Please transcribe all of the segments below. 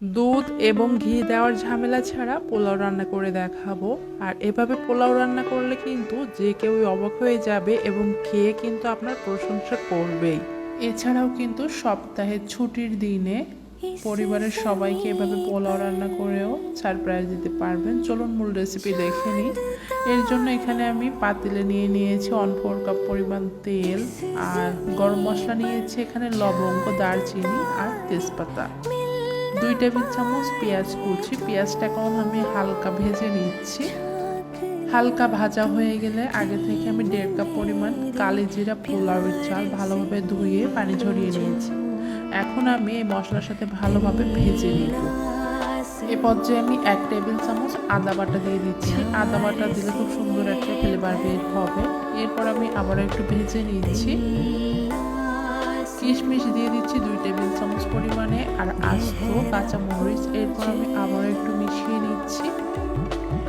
দুধ এবং ঘি দেওয়ার ঝামেলা ছাড়া পোলাও রান্না করে দেখাবো। আর এভাবে পোলাও রান্না করলে কিন্তু যে কেউ অবাক হয়ে যাবে এবং খেয়ে কিন্তু আপনার প্রশংসা করবেই। এছাড়াও কিন্তু সপ্তাহে ছুটির দিনে পরিবারের সবাইকে এভাবে পোলাও রান্না করেও সারপ্রাইজ দিতে পারবেন। চলুন মূল রেসিপি দেখে নিই। এর জন্য এখানে আমি পাতিলে নিয়ে নিয়েছি অন ফোর কাপ পরিমাণ তেল আর গরম মশলা নিয়েছি এখানে লবঙ্গ, দারচিনি আর তেজপাতা। দুই টেবিল চামচ পেঁয়াজ কুচি। পেঁয়াজটা এখন আমি হালকা ভেজে নিচ্ছি। হালকা ভাজা হয়ে গেলে আগে থেকে আমি দেড় কাপ পরিমাণ কালি জিরা পোলাওয়ের চাল ভালোভাবে ধুয়ে পানি ঝরিয়ে নিয়েছি। এখন আমি এই মশলার সাথে ভালোভাবে ভেজে নিব। এ পর্যায়ে আমি এক টেবিল চামচ আদা বাটা দিয়ে দিচ্ছি। আদা বাটা দিলে খুব সুন্দর একটা ফ্লেভার বের হবে। এরপর আমি আবার একটু ভেজে নিচ্ছি। কিশমিশ দিয়ে দিচ্ছি দুই টেবিল চামচ পরিমাণে। আর আস্ত কাঁচা মরিচ এরপর আমি আবার একটু মিশিয়ে নিচ্ছি।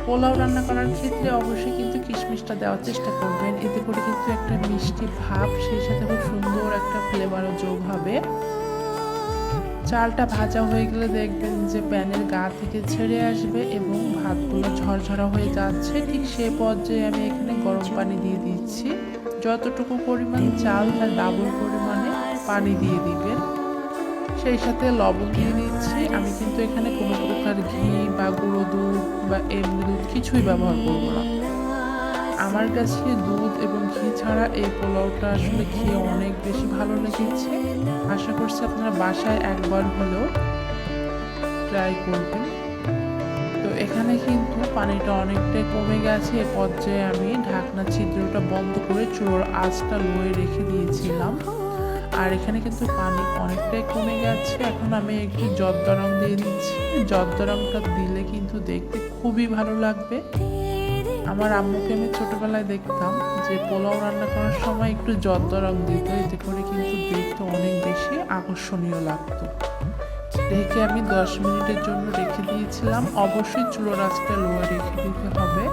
পোলাও রান্না করার ক্ষেত্রে অবশ্যই কিন্তু কিশমিশটা দেওয়ার চেষ্টা করবেন। এতে করে কিন্তু একটা মিষ্টি ভাব সেই সাথে খুব সুন্দর একটা ফ্লেভারও যোগ হবে। চালটা ভাজা হয়ে গেলে দেখবেন যে প্যানের গা থেকে ছেড়ে আসবে এবং ভাতগুলো ঝরঝরা হয়ে যাচ্ছে। ঠিক সেই পর্যায়ে আমি এখানে গরম পানি দিয়ে দিচ্ছি। যতটুকু পরিমাণ চাল তার ডাবল পরিমাণে পানি দিয়ে দিবেন। সেই সাথে লবণ দিয়ে দিচ্ছি। আমি কিন্তু এখানে কোনো প্রকার ঘি বা গুঁড়ো দুধ বা এমনি দুধ কিছুই ব্যবহার করব না। আমার কাছে দুধ এবং ঘি ছাড়া এই পোলাওটা আসলে খেয়ে অনেক বেশি ভালো লেগেছে। আশা করছি আপনারা বাসায় একবার হলেও ট্রাই করবেন। তো এখানে কিন্তু পানিটা অনেকটাই কমে গেছে। এ পর্যায়ে আমি ঢাকনা ছিদ্রটা বন্ধ করে চোর আঁচটা লয়ে রেখে দিয়েছিলাম। আর এখানে কিন্তু পানি অনেকটাই কমে গেছে। এখন আমি একটু জর্দা রং দিয়ে দিচ্ছি জর্দা রংটা দিলে কিন্তু দেখতে খুবই ভালো লাগবে। আমার আম্মুকে আমি ছোটবেলায় দেখতাম যে পোলাও রান্না করার সময় একটু জর্দা রং দিত। এতে করে কিন্তু দেখতে অনেক বেশি আকর্ষণীয় লাগতো। রেখে আমি দশ মিনিটের জন্য রেখে দিয়েছিলাম। অবশ্যই চুলো রাস্তায় লোয়া রেখে দিতে হবে।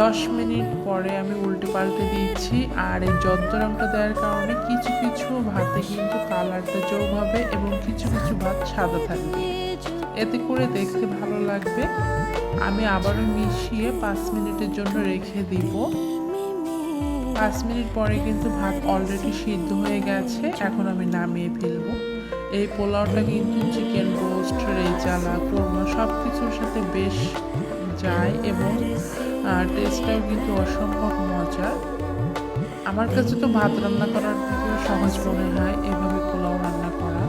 দশ মিনিট পরে আমি উল্টে পাল্টে দিয়েছি, আর এই রংটা দেওয়ার কারণে কিছু কিছু ভাতে কিন্তু কালারটা যোগ হবে এবং কিছু কিছু ভাত সাদা থাকবে। এতে করে দেখতে ভালো লাগবে। আমি আবারও মিশিয়ে পাঁচ মিনিটের জন্য রেখে দিব। পাঁচ মিনিট পরে কিন্তু ভাত অলরেডি সিদ্ধ হয়ে গেছে, এখন আমি নামিয়ে ফেলব। এই পোলাওটা কিন্তু চিকেন রোস্ট রেজালা কোরমা সব কিছুর সাথে বেশ যায় এবং টেস্টটাও কিন্তু অসম্ভব মজার। আমার কাছে তো ভাত রান্না করার থেকেও সহজ মনে হয় এভাবে পোলাও রান্না করা।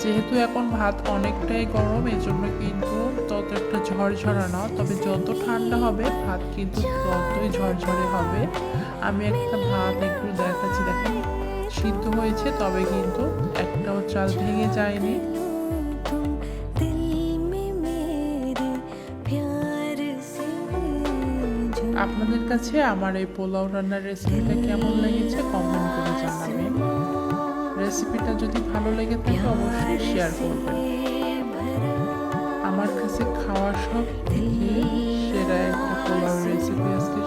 যেহেতু এখন ভাত অনেকটাই গরম এই জন্য কিন্তু তত একটা ঝরঝরা না, তবে যত ঠান্ডা হবে, ভাত কিন্তু ততই ঝরঝরে হবে। আমি একটা ভাত একটু দেখাচ্ছি, দেখেন। সিদ্ধ হয়েছে, তবে কিন্তু একটাও চাল ভেঙে যায়নি। আপনাদের কাছে আমার এই পোলাও রান্নার রেসিপিটা কেমন লেগেছে কমেন্ট করে জানাবেন। রেসিপিটা যদি ভালো লেগে থাকে, অবশ্যই শেয়ার করবেন। আমার কাছে খাওয়ার সব